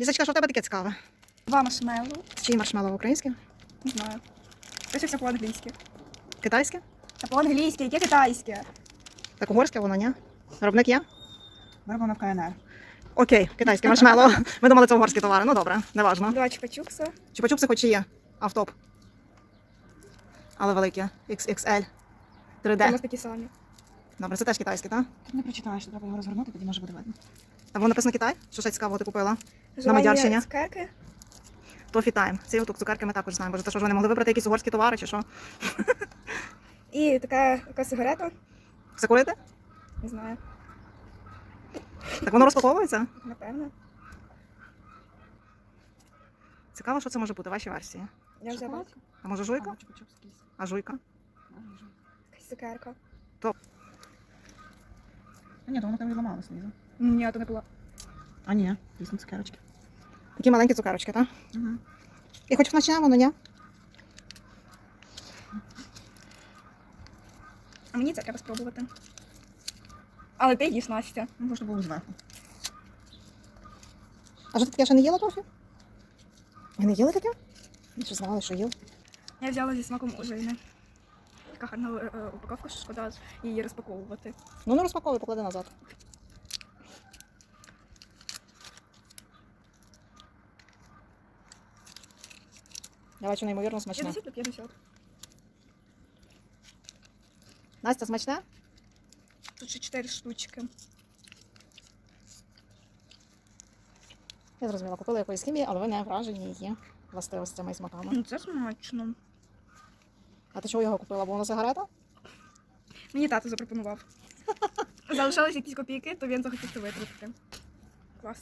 Лізочка, що в тебе таке цікаве? Два маршмеллоу. Чи маршмеллоу українське? Не знаю. Пише все по-англійськи. Китайське? Та по-англійськи, яке китайське? Так угорське воно, ні? Виробник є? Вироблено в КНР. Окей, китайське маршмеллоу. Ми думали, це угорські товари. Ну добре, неважно. Два чупа-чупса. Чупа-чупси хоч і є. Автоп. Але великі. XXL. 3D. нас такі самі. Добре, це теж китайське, так? Тут не прочитаєш, треба його розгорнути, тоді може буде видно. А воно написано Китай? Що ще цікавого ти купила? Желання Мадярщині? Цукерки. Тофі Тайм. Ці отут цукерки ми також знаємо. Боже, це що ж вони могли вибрати якісь угорські товари чи що? І така яка сигарета. Це курити? Не знаю. Так воно розпаковується? Напевно. Цікаво, що це може бути, ваші версії. Я вже бачу. А може жуйка? А, жуйка? Якась цукерка. А ні, то воно там відламалось знизу. Ні, то не була. А ні, дійсно цукерочки. Такі маленькі цукерочки, так? Угу. І хоч смачне воно, ні? А мені це треба спробувати. Але ти їш Настя. Ну, можна було зверху. А що ти таке ще не їла тофі? Ви не їли таке? Я що знала, що їв. Я взяла зі смаком ожини. Така гарна е, е, упаковка, що шкода її розпаковувати. Ну не розпаковуй, поклади назад. Я бачу неймовірно смачне. 50 на 50. Настя, смачне? Тут ще 4 штучки. Я зрозуміла, купила якоїсь хімії, але ви не вражені її властивостями і смаками. Ну, це смачно. А ти чого його купила? Бо воно сигарета? Мені тато запропонував. Залишались якісь копійки, то він захотів це витратити. Клас.